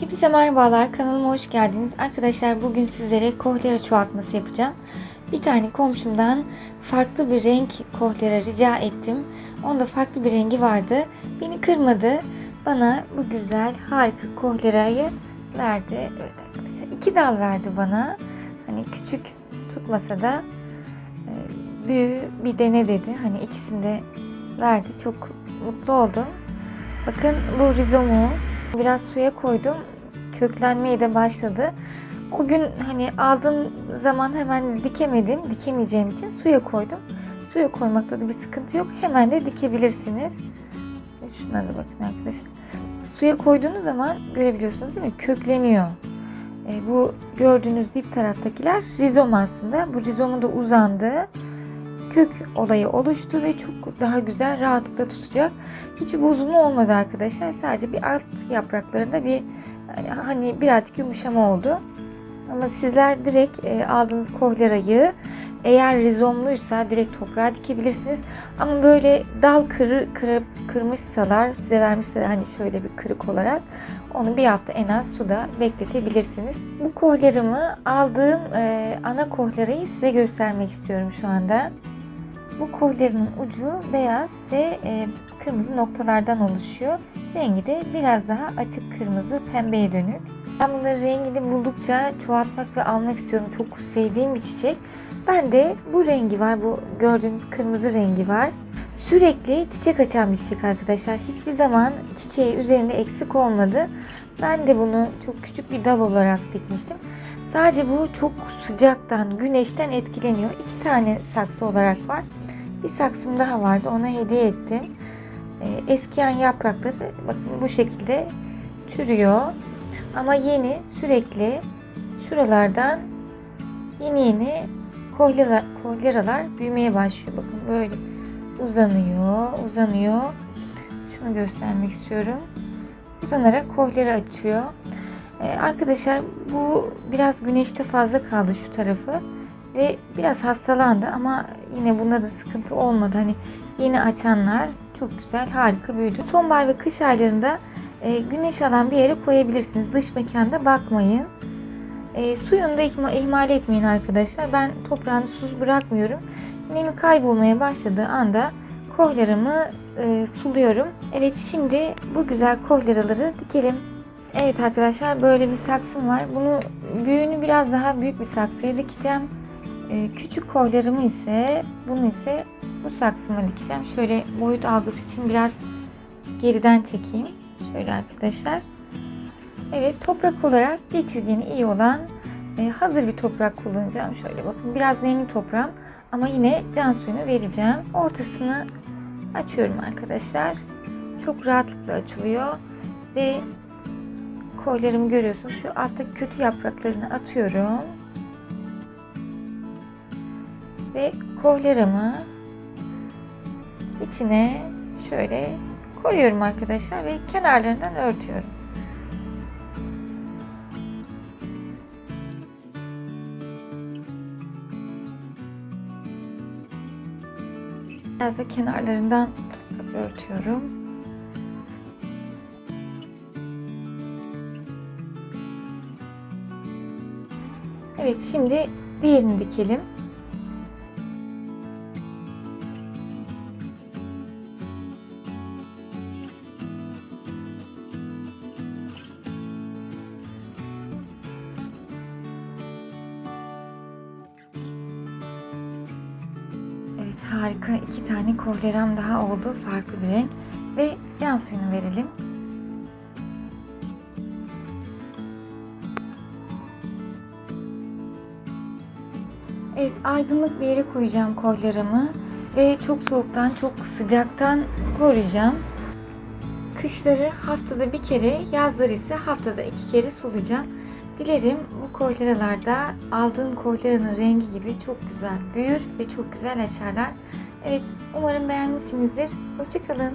Hepinize merhabalar kanalıma hoş geldiniz. Arkadaşlar bugün sizlere kohlera çoğaltması yapacağım. Bir tane komşumdan farklı bir renk kohlera rica ettim. Onda farklı bir rengi vardı. Beni kırmadı. Bana bu güzel harika kohlerayı verdi. Evet arkadaşlar iki dal verdi bana. Hani küçük tutmasa da e, büyüğü bir dene dedi. Hani ikisini de verdi. Çok mutlu oldum. Bakın bu rizomu biraz suya koydum. Köklenmeye de başladı. O gün hani aldığım zaman hemen dikemedim. Dikemeyeceğim için suya koydum. Suya koymakta da bir sıkıntı yok. Hemen de dikebilirsiniz. Şuna da bakın arkadaşlar. Suya koyduğunuz zaman görebiliyorsunuz değil mi? Kökleniyor. E, bu gördüğünüz dip taraftakiler rizom aslında. Bu rizomun da uzandığı kök olayı oluştu ve çok daha güzel rahatlıkla tutacak. Hiçbir bozulma olmadı arkadaşlar. Sadece bir alt yapraklarında bir hani birazcık yumuşama oldu. Ama sizler direkt e, aldığınız kohlerayı eğer rizomluysa direkt toprağa dikebilirsiniz. Ama böyle dal kırı, kırıp kırmışsalar size vermişler hani şöyle bir kırık olarak onu bir hafta en az suda bekletebilirsiniz. Bu kohleramı aldığım e, ana kohlerayı size göstermek istiyorum şu anda. Bu kohlerin ucu beyaz ve e, kırmızı noktalardan oluşuyor. Rengi de biraz daha açık kırmızı pembeye dönük. Ben bunları rengini buldukça çoğaltmak ve almak istiyorum. Çok sevdiğim bir çiçek. Ben de bu rengi var. Bu gördüğünüz kırmızı rengi var. Sürekli çiçek açan bir çiçek arkadaşlar. Hiçbir zaman çiçeği üzerinde eksik olmadı. Ben de bunu çok küçük bir dal olarak dikmiştim. Sadece bu çok sıcaktan, güneşten etkileniyor. İki tane saksı olarak var. Bir saksım daha vardı. Ona hediye ettim. Ee, eskiyen yaprakları bakın bu şekilde çürüyor. Ama yeni sürekli şuralardan yeni yeni kohlera, kohleralar büyümeye başlıyor. Bakın böyle uzanıyor, uzanıyor. Şunu göstermek istiyorum. Uzanarak kohlera açıyor. Ee, arkadaşlar bu biraz güneşte fazla kaldı şu tarafı ve biraz hastalandı ama yine bunda da sıkıntı olmadı. Hani yeni açanlar çok güzel, harika büyüdü. Sonbahar ve kış aylarında e, güneş alan bir yere koyabilirsiniz. Dış mekanda bakmayın. E, suyunu da ihma, ihmal etmeyin arkadaşlar. Ben toprağını susuz bırakmıyorum. Nemi kaybolmaya başladığı anda kohleramı e, suluyorum. Evet şimdi bu güzel kohleraları dikelim. Evet arkadaşlar böyle bir saksım var. Bunu büyüğünü biraz daha büyük bir saksıya dikeceğim. Ee, küçük kollarımı ise bunu ise bu saksıma dikeceğim. Şöyle boyut algısı için biraz geriden çekeyim. Şöyle arkadaşlar. Evet toprak olarak geçirgeni iyi olan e, hazır bir toprak kullanacağım. Şöyle bakın biraz nemli toprağım ama yine can suyunu vereceğim. Ortasını açıyorum arkadaşlar. Çok rahatlıkla açılıyor ve kollarımı görüyorsunuz. Şu alttaki kötü yapraklarını atıyorum. Ve kollarımı içine şöyle koyuyorum arkadaşlar ve kenarlarından örtüyorum. Biraz da kenarlarından örtüyorum. Evet şimdi diğerini dikelim. Evet harika iki tane kohleram daha oldu farklı bir renk ve yan suyunu verelim. Evet aydınlık bir yere koyacağım kollarımı ve çok soğuktan çok sıcaktan koruyacağım. Kışları haftada bir kere, yazları ise haftada iki kere sulayacağım. Dilerim bu kolyeralarda aldığım kolyeranın rengi gibi çok güzel büyür ve çok güzel açarlar. Evet umarım beğenmişsinizdir. Hoşçakalın.